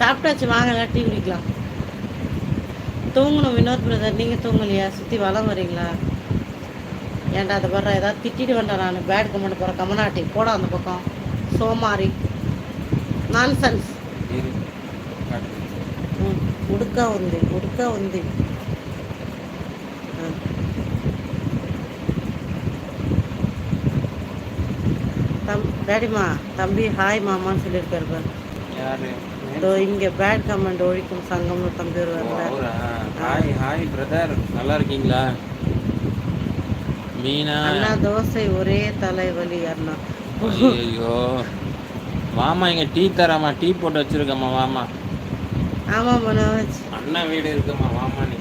சாப்பிட்டாச்சு வாங்கலாம் டீ குடிக்கலாம். தூங்கணும் வினோத் பிரதர் நீங்கள் தூங்கலையா? சுற்றி வளம் வரீங்களா? ஏன்டா அதை பாரு ஏதாவது திட்டிட்டு வந்தேன் நான். பேட் கமெண்ட் போகிறேன் கமனாட்டி போட அந்த பக்கம். சோமாரி. நான்சன்ஸ் உடுக்கா உந்தி உடுக்கா உந்தி தம் டேடிமா தம்பி ஹாய் மாமான்னு சொல்லியிருக்காரு பாரு. இதோ இங்கே பேட் கமெண்ட் ஒழிக்கும் சங்கம்னு தம்பி அவரா? ஹாய் ஹாய் பிரதர் நல்லா இருக்கீங்களா? மீனா? அண்ணா தோசை ஒரே தலைவலி அண்ணா. ஐயோ வாமா இங்க டீ தராமா? டீ போட்டு வச்சிருக்கம்மா வாமா ஆமாம் மனோஜ். அண்ணன் வீடு இருக்குமா வாமா நீ.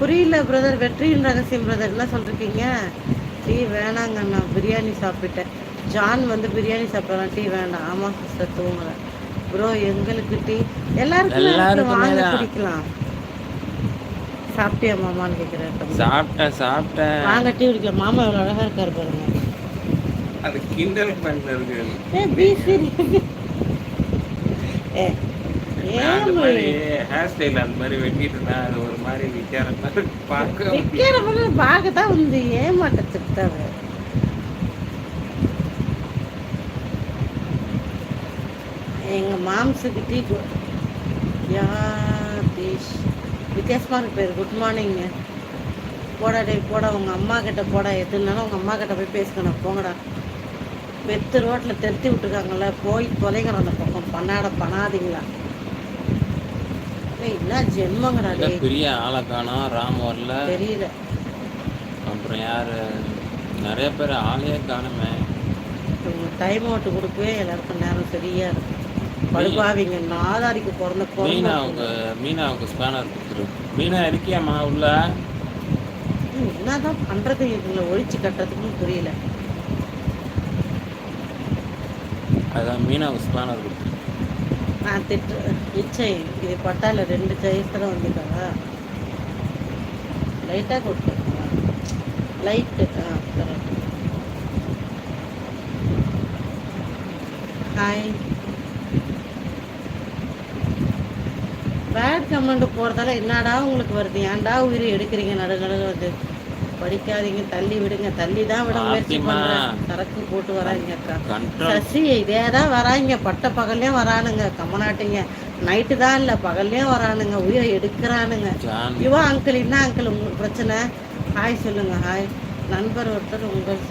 புரியல பிரதர் வெற்றியின் ரகசியம் பிரதர் என்ன சொல்றீங்க? டீ வேணாங்க அண்ணா. பிரியாணி சாப்பிட்டேன் ஜான் வந்து பிரியாணி சாப்பிடலாம். டீ வேண்டாம். ஆமா சிஸ்டர் தூங்குறேன் ப்ரோ எங்களுக்கு டீ. எல்லாருக்கும் வாங்க. குடிக்கலாம். சாப்பிட்டியா மாமான்னு கேட்குறேன் சாப்பிட்டேன் சாப்பிட்டேன். வாங்க டீ குடிக்கலாம். மாமா எவ்வளோ அழகா இருக்காரு பாருங்க. அது கிண்டல் பண்றது ஏ பி சீரியஸ் ஏ அந்த மாதிரி ஹேர் ஸ்டைல் அந்த மாதிரி வெட்டிட்டு இருந்தா அது ஒரு மாதிரி மாதிரி பார்க்க விற்கிற பொருள் பார்க்கத்தான் வந்து ஏமாட்ட திட்டாரு எங்க மாம்சுக்கு டீ யா தீஷ் வித்தியாசமா இருக்கு பேர். குட் மார்னிங் போடா டே போடா. உங்க அம்மா கிட்ட போடா. எதுனாலும் உங்க அம்மா கிட்ட போய் பேசுக்கணும் போங்கடா. வெத்து ரோட்ல தெருத்தி விட்டுருக்காங்கல்ல. போய் தொலைங்கடா அந்த பக்கம். பண்ணாட பண்ணாதீங்களா? என்ன டே பெரிய ஆளை காணோம் ராம் வரல தெரியல. அப்புறம் யாரு? நிறைய பேர் ஆளையே காணுமே. டைம் அவுட் கொடுக்கவே எல்லாருக்கும் நேரம் சரியா இருக்கும் படுபாவிங்க நாதாரிக்கு பிறந்த மீனாவுக்கு பிறந்த மீனாவுக்கு ஸ்பேனர் கொடுத்துரு. மீனா இருக்கியாம்மா உள்ள? என்னதான் பண்றது? இதுங்களை ஒழிச்சு கட்டுறதுக்கும் புரியல. அதான் மீனாவுக்கு ஸ்பேனர் கொடுத்துரு. நான் திட்டு இச்சை இது பட்டால ரெண்டு ஜெயத்தில் வந்துட்டாங்க லைட்டாக கொடுத்து லைட்டு ஆ கரெக்ட் ஹாய் பேட் கமெண்ட் போகிறதால என்னடா உங்களுக்கு வருது? ஏன்டா உயிர் எடுக்கிறீங்க? நடு வந்து. படிக்காதீங்க தள்ளி விடுங்க. தள்ளி தான் விட முயற்சி. பண்ணுறேன் சரக்கு போட்டு வராங்க அக்கா. கண்ட்ரோல் சசி இதே தான் வராங்க. பட்ட பகல்லையும் வரானுங்க. கம்மநாட்டிங்க நைட்டு தான் இல்லை பகல்லையும் வரானுங்க. உயிரை எடுக்கிறானுங்க. யுவா அங்கிள் என்ன அங்கிள் உங்களுக்கு பிரச்சனை? ஹாய் சொல்லுங்க ஹாய் நண்பர் ஒருத்தர் உங்கள்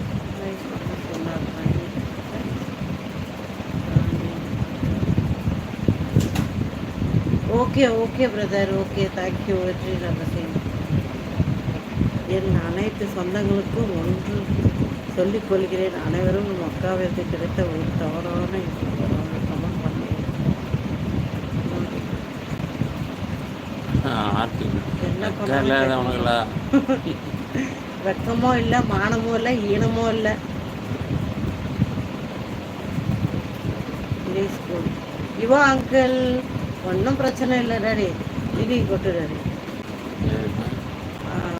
okay okay brother okay thank you வெற்றி ரகசியம் என் அனைத்து சொந்தங்களுக்கும் ஒன்று சொல்லிக் கொள்கிறேன். அனைவரும் மக்காவிற்கு கிடைத்த ஒரு தவறான கமெண்ட் பண்ணேன் என்ன வெக்கமோ இல்ல மானமோ இல்லை ஈனமோ இல்லை. யுவா அங்கிள் ஒன்னும் பிரச்சனை இல்லை டாடி இது கொட்டு டாடி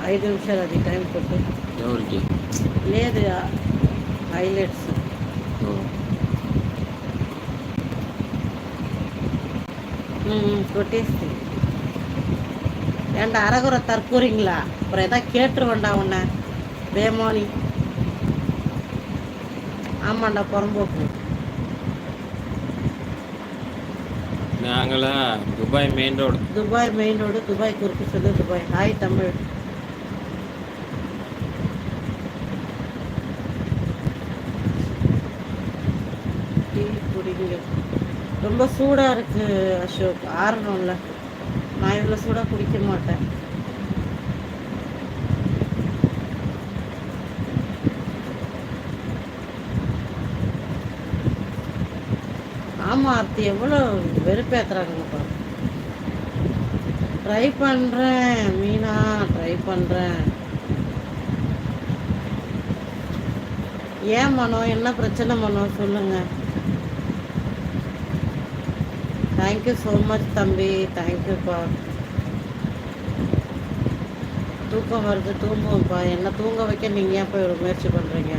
ఐదు నిమిషాలు అది టైం కొట్టు ఎవరికి లేదు హైలైట్స్ ఓ. கொட்டேஸ்தி ஏன்டா அரகுறை தற்கூறீங்களா அப்புறம் எதாவது கேட்டுருவேன்டா உன்னை வேமானி ஆமாண்டா புறம்போக்கு நாங்களா Dubai main road Dubai main road Dubai குறுக்கு சொல்லு துபாய் ஹாய் தமிழ் ரொம்ப சூடாக இருக்கு அசோக். ஆறணும்ல. நான் இவ்வளோ சூடாக குடிக்க மாட்டேன். ஆமாம் ஆர்த்தி எவ்வளோ வெறுப்பேத்துறாங்கப்பா ட்ரை பண்ணுறேன் மீனா. ட்ரை பண்ணுறேன் ஏன் மனோ? என்ன பிரச்சனை மனோ? சொல்லுங்க. தேங்க்யூ ஸோ மச் தம்பி. தேங்க்யூப்பா தூக்கம் வருது தூங்குவோம்ப்பா என்ன தூங்க வைக்க நீங்கள் ஏன் போய் ஒரு முயற்சி பண்ணுறீங்க